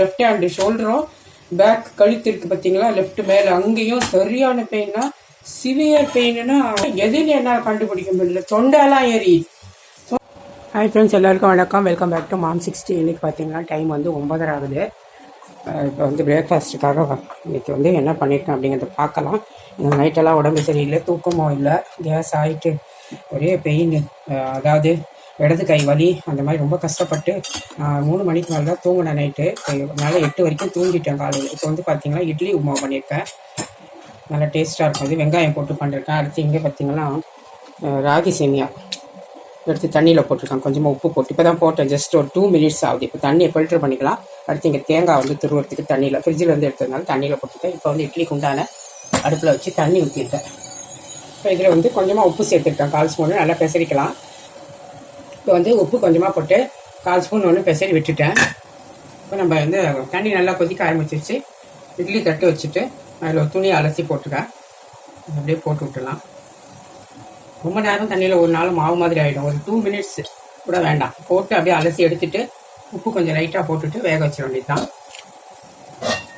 Left hand ஷோல்டரும் back கழுத்து இருக்கு பார்த்தீங்களா லெஃப்ட் மேலே. அங்கேயும் சரியான பெயின்னா சிவியர் பெயின்னா எதில் என்னால் கண்டுபிடிக்க முடியல. தொண்டெல்லாம் ஏறி. ஹாய் ஃப்ரெண்ட்ஸ் எல்லாருக்கும் வணக்கம். Welcome back to mom sixty இன்னைக்கு பார்த்தீங்கன்னா டைம் வந்து ஒன்பதரை ஆகுது. இப்போ வந்து பிரேக்ஃபாஸ்ட்டுக்காக இன்னைக்கு வந்து என்ன பண்ணியிருக்கேன் அப்படிங்கிறத பார்க்கலாம். நைட்டெல்லாம் உடம்பு சரியில்லை தூக்கமும் இல்லை. கேஸ் ஆகிட்டு ஒரே பெயின் அதாவது இடது கை வலி அந்த மாதிரி ரொம்ப கஷ்டப்பட்டு நான் மூணு மணிக்கு மேலே தான் தூங்கினேன் நைட்டு மேலே எட்டு வரைக்கும் தூங்கிட்டேன் காலையில். இப்போ வந்து பார்த்தீங்கன்னா இட்லி உமா பண்ணியிருக்கேன் நல்லா டேஸ்ட்டாக இருக்கும். அது வெங்காயம் போட்டு பண்ணியிருக்கேன் அடுத்து இங்கே பார்த்தீங்கன்னா ராகி சேமியா. எடுத்து தண்ணியில் போட்டிருக்கேன். கொஞ்சமாக உப்பு போட்டு. இப்போ தான் போட்டேன். ஜஸ்ட் ஒரு டூ மினிட்ஸ் ஆகுது. இப்போ தண்ணியை ஃபில்டர் பண்ணிக்கலாம். அடுத்து இங்கே தேங்காய் வந்து துருவுறதுக்கு தண்ணியில் ஃப்ரிட்ஜில் வந்து எடுத்ததுனால தண்ணியில் போட்டுருக்கேன். இப்போ வந்து இட்லிக்கு உண்டான அடுப்பில் வச்சு தண்ணி ஊற்றிட்டேன் இப்போ இதில் வந்து கொஞ்சமாக உப்பு சேர்த்துருக்கேன் கால் ஸ்பூன். நல்லா பெசரிக்கலாம். இப்போ வந்து உப்பு கொஞ்சமாக போட்டு கால் ஸ்பூன் ஒன்று பெசரி விட்டுட்டேன். இப்போ நம்ம வந்து தண்ணி நல்லா கொதிக்க ஆரம்பிச்சிருச்சு. இட்லி தட்டு வச்சுட்டு அதில் ஒரு துணி அலசி போட்டுருக்கேன் அப்படியே போட்டு விட்டுலாம் ரொம்ப நேரம் தண்ணியில் ஒரு நாள் மாவு மாதிரி ஆகிடும் ஒரு டூ மினிட்ஸ் கூட வேண்டாம். போட்டு அப்படியே அலசி எடுத்துட்டு உப்பு கொஞ்சம் லைட்டாக போட்டுட்டு வேக வச்சிட வேண்டியது தான்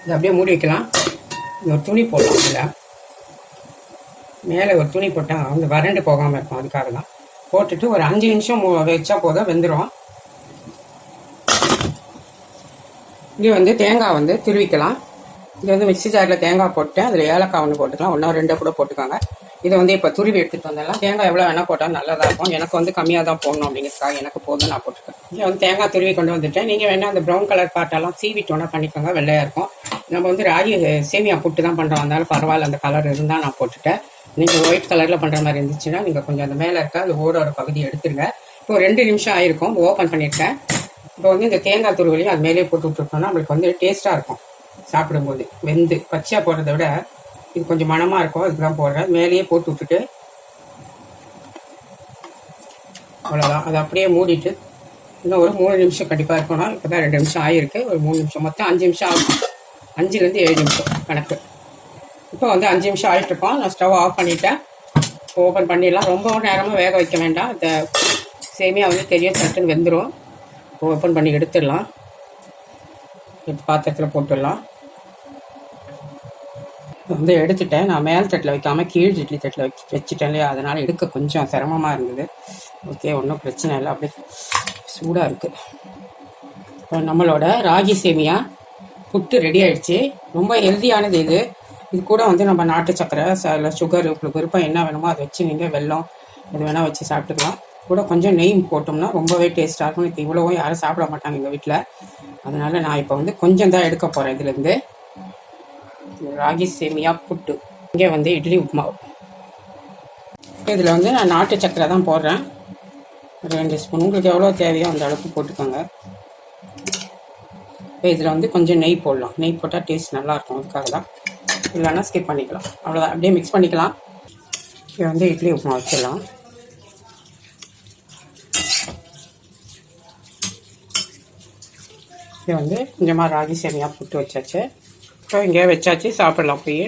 இது அப்படியே மூடி வைக்கலாம். ஒரு துணி போடலாம் இதில். மேலே ஒரு துணி போட்டால் வந்து வறண்டு போகாமல் இருக்கும். அதுக்காக தான் போட்டுட்டு ஒரு அஞ்சு நிமிஷம் வச்சா போதும் வெந்துடும் இங்கே வந்து தேங்காய் வந்து துருவிக்கலாம். இது வந்து மிக்சி ஜாரில் தேங்காய் போட்டு அதில் ஏலக்காய் ஒன்று போட்டுக்கலாம். ஒன்றா ரெண்டை கூட போட்டுக்கோங்க. இதை வந்து இப்போ துருவி எடுத்துகிட்டு வந்தெல்லாம் தேங்காய் எவ்வளோ வேணால் போட்டால் நல்லதாக இருக்கும். எனக்கு வந்து கம்மியாக தான் போடணும் அப்படிங்கிறதுக்காக எனக்கு போதும் நான் போட்டுருக்கேன் இங்கே வந்து தேங்காய் துருவி கொண்டு வந்துட்டேன். நீங்கள் வேணால் அந்த ப்ரௌன் கலர் பாட்டெல்லாம் சீவிட்டோன்னா பண்ணிக்கோங்க. வெள்ளையாக இருக்கும். நம்ம வந்து ராகி சேமியா புட்டு தான் பண்ணுறோம் அதனால பரவாயில்ல. அந்த கலர் இருந்தால் நான் போட்டுட்டேன். நீங்கள் ஒயிட் கலரில் பண்ணுற மாதிரி இருந்துச்சுன்னா நீங்கள் கொஞ்சம் அந்த மேலே இருக்க அந்த ஓடோட பகுதி எடுத்துருங்க. இப்போ ரெண்டு நிமிஷம் ஆயிருக்கும். ஓப்பன் பண்ணியிருக்கேன் இப்போ வந்து இந்த தேங்காய் துருவலையும் அது மேலே போட்டு விட்டுருக்கோம்னா நம்மளுக்கு வந்து டேஸ்ட்டாக இருக்கும். சாப்பிடும்போது. வெந்து பச்சையாக போடுறத விட இது கொஞ்சம் மணமாக இருக்கும். அதுக்கு தான் போடுறேன். மேலேயே போட்டு விட்டுட்டு அவ்வளோதான் அதை அப்படியே மூடிட்டு இன்னும் ஒரு மூணு நிமிஷம் கண்டிப்பாக இருக்கணும். இப்போ தான் ரெண்டு நிமிஷம் ஆகிருக்கு ஒரு மூணு நிமிஷம். மொத்தம் அஞ்சு நிமிஷம் ஆகும். அஞ்சுலேருந்து ஏழு நிமிஷம். கணக்கு. இப்போ வந்து அஞ்சு நிமிஷம் ஆகிட்டுருக்கோம் நான் ஸ்டவ் ஆஃப் பண்ணிட்டேன். ஓப்பன் பண்ணிடலாம். ரொம்ப நேரமாக வேக வைக்க வேண்டாம். இந்த சேமியா வந்து தெரியும் சட்டுன்னு வெந்துடும் ஓப்பன் பண்ணி எடுத்துடலாம். இப்போ பாத்திரத்தில் போட்டுடலாம். வந்து எடுத்துட்டேன். நான் மேல் தட்டில் வைக்காமல் கீழ் இட்லி தட்டில் வச்சு வச்சுட்டேன் இல்லையா? அதனால் எடுக்க கொஞ்சம் சிரமமாக இருந்தது. ஓகே ஒன்றும் பிரச்சனை இல்லை. அப்படியே சூடாக இருக்குது இப்போ நம்மளோட ராகி சேமியா புட்டு ரெடி ஆயிடுச்சு. ரொம்ப ஹெல்த்தியானது இது. இது கூட வந்து நம்ம நாட்டு சக்கரை சில சுகர் உங்களுக்கு விருப்பம் என்ன வேணுமோ அதை வச்சு நீங்கள் வெல்லம் எது வேணால் வச்சு சாப்பிட்டுக்கலாம். கூட கொஞ்சம் நெய் போட்டோம்னா ரொம்பவே டேஸ்ட்டாக இருக்கும். இப்போ இவ்வளவும் யாரும் சாப்பிட மாட்டாங்க எங்கள் வீட்டில் அதனால நான் இப்போ வந்து கொஞ்சம் தான் எடுக்க போகிறேன் இதுலேருந்து. ராகி சேமியா புட்டு. இங்கே வந்து இட்லி உப்புமா இதில் வந்து நான் நாட்டு சக்கரை தான் போடுறேன். ரெண்டு ஸ்பூன். உங்களுக்கு எவ்வளோ தேவையோ அந்த அளவுக்கு போட்டுக்கோங்க. இப்போ இதில் வந்து கொஞ்சம் நெய் போடலாம். நெய் போட்டால் டேஸ்ட் நல்லாயிருக்கும் அதுக்காக தான். இல்லைன்னா ஸ்கிப் பண்ணிக்கலாம். அவ்வளோதான் அப்படியே மிக்ஸ் பண்ணிக்கலாம். இது வந்து இட்லி உப்புமா வச்சிடலாம். இது வந்து கொஞ்சமாக ராகி சேமியா புட்டு வச்சாச்சு. இப்போ இங்கே வச்சாச்சு சாப்பிடலாம் போய்.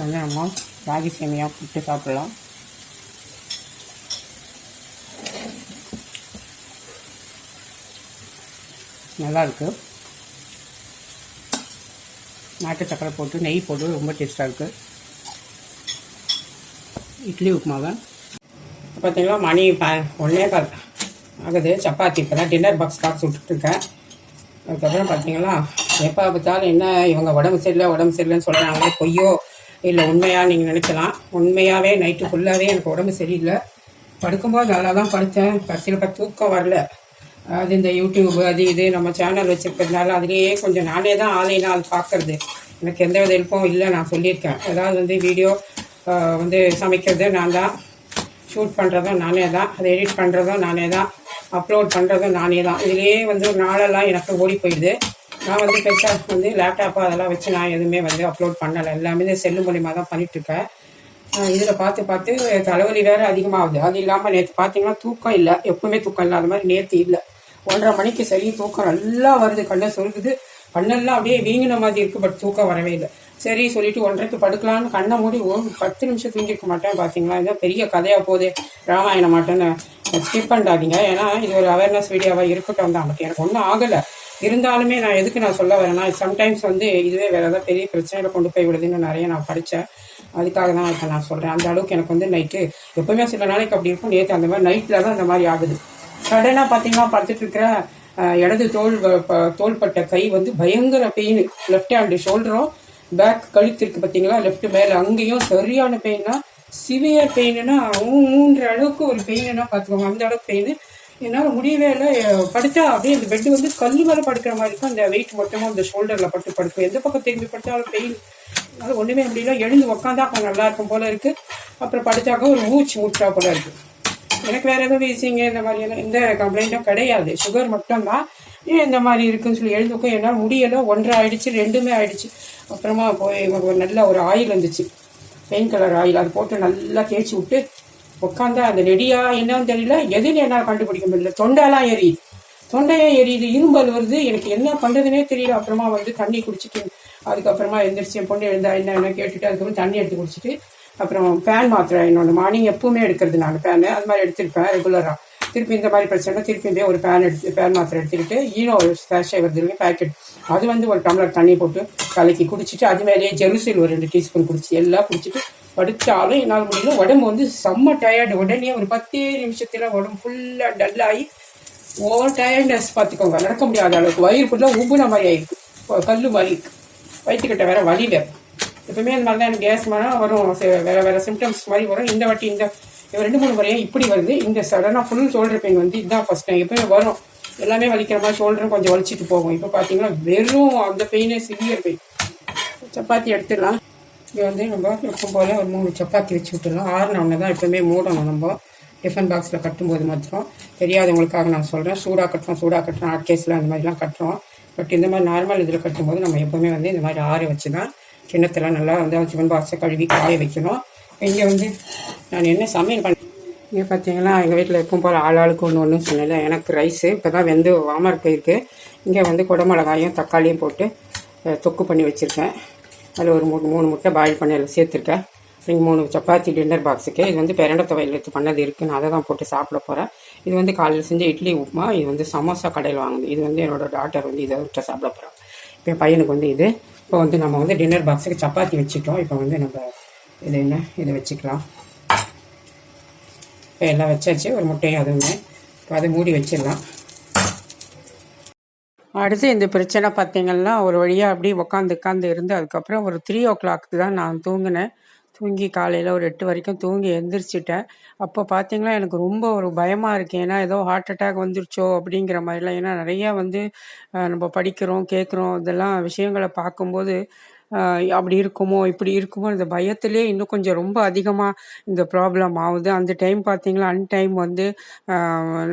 வந்து நம்ம ராகி சேமியா புட்டு சாப்பிடலாம். நல்லாயிருக்கு நாட்டு சக்கரை போட்டு நெய் போட்டு ரொம்ப டேஸ்ட்டாக இருக்குது இட்லி உப்புமாவை? பார்த்தீங்களா மணி ப ஒன்றே கால் ஆகுது. சப்பாத்தி இப்போ தான் டின்னர் பாக்ஸ் காசு விட்டுட்ருக்கேன் அதுக்கப்புறம் பார்த்தீங்கன்னா எப்போ பார்த்தாலும் என்ன இவங்க உடம்பு சரியில்லை உடம்பு சரியில்லைன்னு சொல்கிறாங்களே பொய்யோ இல்லை உண்மையாக நீங்கள் நினைக்கலாம். உண்மையாகவே நைட்டு ஃபுல்லாகவே எனக்கு உடம்பு சரியில்லை. படுக்கும்போது நல்லா தான் படுத்தேன். கடைசியில் இப்போ தூக்கம் வரல. அது இந்த யூடியூப் அது இது நம்ம சேனல் வச்சுருக்கிறதுனால அதுலேயே கொஞ்சம் நானே தான் ஆளே நாள் பார்க்கறது. எனக்கு எந்த வித ஹெல்ப்பும் இல்லை நான் சொல்லியிருக்கேன். அதாவது வந்து வீடியோ வந்து சமைக்கிறது நான் தான். ஷூட் பண்ணுறதும் நானே தான். அதை எடிட் பண்ணுறதும் நானே தான். அப்லோட் பண்ணுறதும் நானே தான். இதுலேயே வந்து ஒரு நாளெல்லாம் எனக்கு ஓடி போயிடுது. நான் வந்து பெருசாக வந்து லேப்டாப்பு அதெல்லாம் வச்சு நான் எதுவுமே வந்து அப்லோட் பண்ணலை. எல்லாமே இந்த செல்லு மூலியமாக தான் பண்ணிகிட்ருக்கேன் இதில் பார்த்து பார்த்து தலைவலி வேறு அதிகமாகுது. அது இல்லாமல் நேற்று பார்த்தீங்கன்னா தூக்கம் இல்லை. எப்பவுமே தூக்கம் இல்லாத மாதிரி நேற்று இல்லை. ஒன்றரை மணிக்கு சரி தூக்கம் நல்லா வருது. கண்ணை சொருகுது கண்ணெல்லாம் அப்படியே வீங்கின மாதிரி இருக்குது பட் தூக்கம் வரவே இல்லை. சரி சொல்லிட்டு ஒன்றரைக்கு படுக்கலான்னு கண்ணை மூடி ஒரு பத்து நிமிஷம் தூங்கிருக்க மாட்டேன் பார்த்தீங்களா இதான் பெரிய கதையாக போகுது. ராமாயணம் மாட்டேன்னு ஸ்கிப் பண்ணாதீங்க ஏன்னா இது ஒரு அவேர்னஸ் வீடியோவாக இருக்கட்டும் தான். பட் எனக்கு ஒன்றும் ஆகலை. இருந்தாலுமே நான் எதுக்கு நான் சொல்ல வரேன்னா சம்டைம்ஸ் வந்து இதுவே வேறு ஏதாவது பெரிய பிரச்சனையில் கொண்டு போய் விடுதுன்னு நிறைய நான் படித்தேன் அதுக்காக தான் இப்போ நான் சொல்கிறேன் அந்த அளவுக்கு எனக்கு வந்து நைட்டு எப்பவுமே சில நாளைக்கு அப்படி இருக்கும். நேற்று அந்த மாதிரி நைட்டில் தான் அந்த மாதிரி ஆகுது. சடனாக பார்த்தீங்கன்னா பார்த்துட்டு இருக்கிற இடது தோல் வ- ப- தோள்பட்ட கை வந்து பயங்கர பெயின் லெஃப்ட் ஹேண்டு ஷோல்டரும் பேக் கழுத்து இருக்கு பார்த்தீங்களா லெஃப்ட் மேலே. அங்கேயும் சரியான பெயின்னா சிவியர் பெயின்னா மூன்ற அளவுக்கு ஒரு பெயின்னா பார்த்துக்கோங்க அந்த அளவுக்கு பெயின் என்னால் முடியவே இல்லை. படுத்தா அப்படியே அந்த பெட்டு வந்து கல் மேலே படுக்கிற மாதிரி இருக்கும். அந்த வெயிட் மொத்தமாக அந்த ஷோல்டரில் பட்டு படுக்கும். எந்த பக்கம் திரும்பி படுத்தாலும் பெயின் அதனால் ஒன்றுமே முடியல. எழுந்து உக்காந்தா அப்போ நல்லா இருக்கும் போல இருக்குது அப்புறம் படுத்தாக்க ஒரு மூச்சு மூச்சா போல இருக்குது எனக்கு வேற எதுவும் வீசிங்க இந்த மாதிரியெல்லாம் எந்த கம்ப்ளைண்ட்டும் கிடையாது. சுகர் மட்டும்தான். ஏன் இந்த மாதிரி இருக்குன்னு சொல்லி எழுந்துக்கும். என்னால் முடியலை. ஒன்றரை ஆயிடுச்சு ரெண்டுமே ஆயிடுச்சு. அப்புறமா போய் ஒரு நல்ல ஒரு ஆயில் வந்துச்சு. பெயின் கலர் ஆயில் அது போட்டு நல்லா தேய்ச்சி விட்டு உட்காந்தா அந்த நெடியா என்னன்னு தெரியல. எதுன்னு என்னால் கண்டுபிடிக்க முடியல. தொண்டெல்லாம் எரியுது. தொண்டையே எரியுது. இரும்பல் வருது. எனக்கு என்ன பண்ணுறதுனே தெரியல. அப்புறமா வந்து தண்ணி குடிச்சிட்டு அதுக்கப்புறமா எழுந்திரிச்சு என் பொண்ணு எழுந்தா என்ன என்ன கேட்டுட்டு அதுக்கப்புறம் தண்ணி எடுத்து குடிச்சிட்டு அப்புறம் பேன் மாத்திரை என்னோட மார்னிங் எப்பவுமே எடுக்கிறது நான். பேனு அது மாதிரி எடுத்திருப்பேன் ரெகுலராக திருப்பி இந்த மாதிரி பிரச்சனை திருப்பி இதே ஒரு பேன் எடுத்து பேன் மாத்திரை எடுத்துக்கிட்டு ஈனோ ஒரு ஸ்பேஷை வருது பேக்கெட் அது வந்து ஒரு டம்ளர் தண்ணி போட்டு கலக்கி குடிச்சிட்டு அது மேலேயே ஜெருசில் ஒரு ரெண்டு டீஸ்பூன் குடிச்சு எல்லாம் குடிச்சிட்டு படுத்தாலும் என்னால் முடியல. உடம்பு வந்து செம்ம டயர்டு உடனே ஒரு பத்தே நிமிஷத்தில் உடம்பு ஃபுல்லாக டல்லாகி ஓவர் டயர்ட்னஸ் பார்த்துக்கோங்க. நடக்க முடியாத அளவுக்கு. வயிறு ஃபுல்லாக உப்புன மாதிரி ஆயிருக்கு. கல் மாதிரி வயிற்றுக்கிட்ட வேற வலி எப்பவுமே இந்த மாதிரி தான் எனக்கு கேஸ் மாதிரி வரும். வேறு வேற வேற சிம்டம்ஸ் மாதிரி வரும். இந்த வாட்டி இந்த ரெண்டு மூணு முறையும் இப்படி வருது. இந்த சடனாக ஃபுல் ஷோல்டர் பெயின் வந்து இதுதான் ஃபர்ஸ்ட் டைம் எப்பவுமே வரும். எல்லாமே வலிக்கிற மாதிரி ஷோல்டரும் கொஞ்சம் வலிச்சிட்டு போகும். இப்போ பார்த்தீங்கன்னா வெறும் அந்த பெயினே சிவியர் பெயின் சப்பாத்தி எடுத்துடலாம். இங்கே வந்து நம்ம எப்பவும் போல ஒரு மூணு சப்பாத்தி வச்சு விட்டுடலாம். ஆறுனவொன்னே தான் எப்பவுமே மூடணும். நம்ம டிஃபன் பாக்ஸில் கட்டும்போது மாத்திரம். தெரியாதவங்களுக்காக நான் சொல்கிறேன் சூடாக கட்டுறோம் சூடாக கட்டுறோம் ஹாட் கேஸில் அந்த மாதிரிலாம் கட்டுறோம். பட் இந்த மாதிரி நார்மல் இதில் கட்டும்போது நம்ம எப்பவுமே வந்து இந்த மாதிரி ஆற வச்சு தான் கிண்ணத்தில் நல்லா வந்து சிவன் பாக்ஸை கழுவி காய வைக்கணும். இங்கே வந்து நான் என்ன சமையல் பண்ண இங்கே பார்த்தீங்கன்னா எங்கள் வீட்டில் எப்பவும் போல் ஆள் ஆளுக்கு ஒன்று ஒன்று சொன்னல எனக்கு ரைஸு இப்போ தான் வெந்து வாமர் போயிருக்கு இங்கே வந்து குடமிளகாயும் தக்காளியும் போட்டு தொக்கு பண்ணி வச்சுருக்கேன். அதில் ஒரு மூணு மூணு முட்டை பாயில் பண்ணி அதில் சேர்த்துருக்கேன். இங்கே மூணு சப்பாத்தி டின்னர் பாக்ஸுக்கு இது வந்து பெரண்ட துவையல் எடுத்து பண்ணது இருக்குது நான் அதை தான் போட்டு சாப்பிட போகிறேன் இது வந்து காலையில் செஞ்ச இட்லி உப்புமா இது வந்து சமோசா கடையில் வாங்குது இது வந்து என்னோட டாட்டர் வந்து இதை விட்டு சாப்பிட போகிறோம் இப்போ என் பையனுக்கு வந்து இது. இப்போ வந்து நம்ம வந்து டின்னர் பாக்ஸுக்கு சப்பாத்தி வச்சுட்டோம். இப்போ வந்து நம்ம இது என்ன? இதை வச்சுக்கலாம். இப்போ எல்லாம் வச்சாச்சு. ஒரு முட்டையும் அதுவுமே இப்போ அதை மூடி வச்சிடலாம். அடுத்து இந்த பிரச்சனை பார்த்தீங்கன்னா ஒரு வழியாக அப்படியே உட்காந்து உட்காந்து இருந்து அதுக்கப்புறம் ஒரு த்ரீ ஓ கிளாக்கு தான் நான் தூங்கினேன். தூங்கி காலையில் ஒரு எட்டு வரைக்கும் தூங்கி எந்திரிச்சிட்டேன். அப்போ பார்த்தீங்கன்னா எனக்கு ரொம்ப ஒரு பயமாக இருக்கு. ஏன்னா ஏதோ ஹார்ட் அட்டாக் வந்துருச்சோ அப்படிங்கிற மாதிரிலாம். ஏன்னா நிறையா வந்து நம்ம படிக்கிறோம் கேட்குறோம் இதெல்லாம் விஷயங்களை பார்க்கும்போது அப்படி இருக்குமோ இப்படி இருக்குமோ இந்த பயத்திலே இன்னும் கொஞ்சம் ரொம்ப அதிகமாக இந்த ப்ராப்ளம் ஆகுது. அந்த டைம் பார்த்தீங்களா அன் டைம் வந்து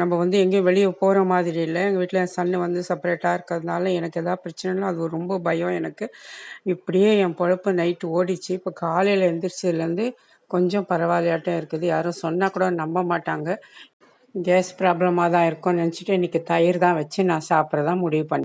நம்ம வந்து எங்கேயும் வெளியே போகிற மாதிரி இல்லை. எங்கள் வீட்டில் என் சன்னு வந்து செப்பரேட்டாக இருக்கிறதுனால எனக்கு எதாவது பிரச்சனைனா அது ரொம்ப பயம் எனக்கு. இப்படியே என் பொழப்பு நைட்டு ஓடிச்சு. இப்போ காலையில் எந்திரிச்சதுலேருந்து கொஞ்சம் பரவாயில்லையாட்டம் இருக்குது. யாரும் சொன்னால் கூட நம்ப மாட்டாங்க. கேஸ் ப்ராப்ளமாக தான் இருக்கும்னு நினச்சிட்டு இன்றைக்கி தயிர் தான் வச்சு நான் சாப்பிட்றதா முடிவு பண்ணேன்